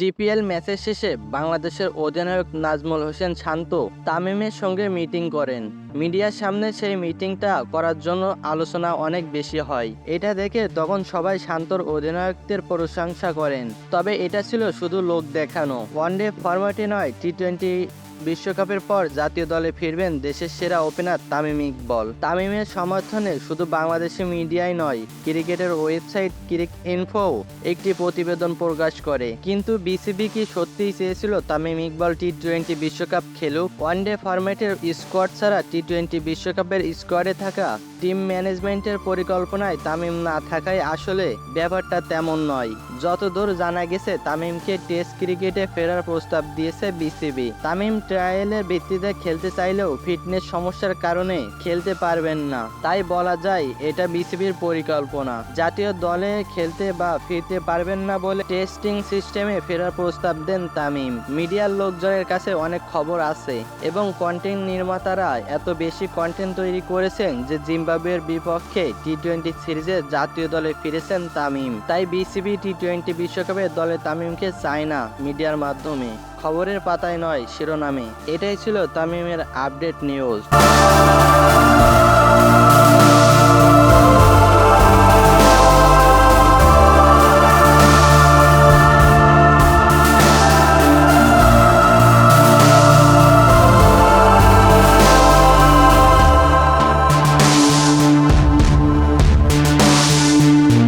DPL ম্যাচের শেষে বাংলাদেশের অধিনায়ক নাজমুল হোসেন শান্ত তামিমের সঙ্গে মিটিং করেন। মিডিয়ার সামনে সেই মিটিংটা করার জন্য আলোচনা অনেক বেশি হয়। এটা দেখে তখন সবাই শান্তর অধিনায়কদের প্রশংসা করেন। তবে এটা ছিল শুধু লোক দেখানো। ওয়ানডে ফরম্যাটে নয়, টি টোয়েন্টি বিশ্বকাপের পর জাতীয় দলে ফিরবেন দেশের সেরা ওপেনার তামিম ইকবল। তামিমের সমর্থনে শুধু বাংলাদেশি মিডিয়াই নয়, ক্রিকেটের ওয়েবসাইট ক্রিক ইনফো একটি প্রতিবেদন প্রকাশ করে। কিন্তু বিসিবি কি সত্যিই চেয়েছিল তামিম ইকবল টি টোয়েন্টি বিশ্বকাপ খেলুক? ওয়ানডে ফরম্যাটের স্কোয়াড ছাড়া টি টোয়েন্টি বিশ্বকাপের স্কোয়াডে থাকা টিম ম্যানেজমেন্টের পরিকল্পনায় তামিম না থাকায় আসলে ব্যাপারটা তেমন নয়। যতদূর জানা গেছে, তামিমকে টেস্ট ক্রিকেটে ফেরার প্রস্তাব দিয়েছে বিসিবি। তামিম ট্রায়ালের ভিত্তিতে খেলতে চাইলেও ফিটনেস সমস্যার কারণে খেলতে পারবেন না। তাই বলা যায়, এটা বিসিবির পরিকল্পনা। জাতীয় দলে খেলতে বা ফিরতে পারবেন না বলে টেস্টিং সিস্টেমে ফেরার প্রস্তাব দেন তামিম। মিডিয়ার লোকজনের কাছে অনেক খবর আছে এবং কন্টেন্ট নির্মাতারা এত বেশি কন্টেন্ট তৈরি করেছেন যে জিম্বাবুয়ের বিপক্ষে টি টোয়েন্টি সিরিজে জাতীয় দলে ফিরেছেন তামিম। তাই বিসিবি টি টোয়েন্টি বিশ্বকাপে দলে তামিমকে চায় না মিডিয়ার মাধ্যমে। খবরের পাতায় নয়, শিরোনামে। এটাই ছিল তামিমের আপডেট নিউজ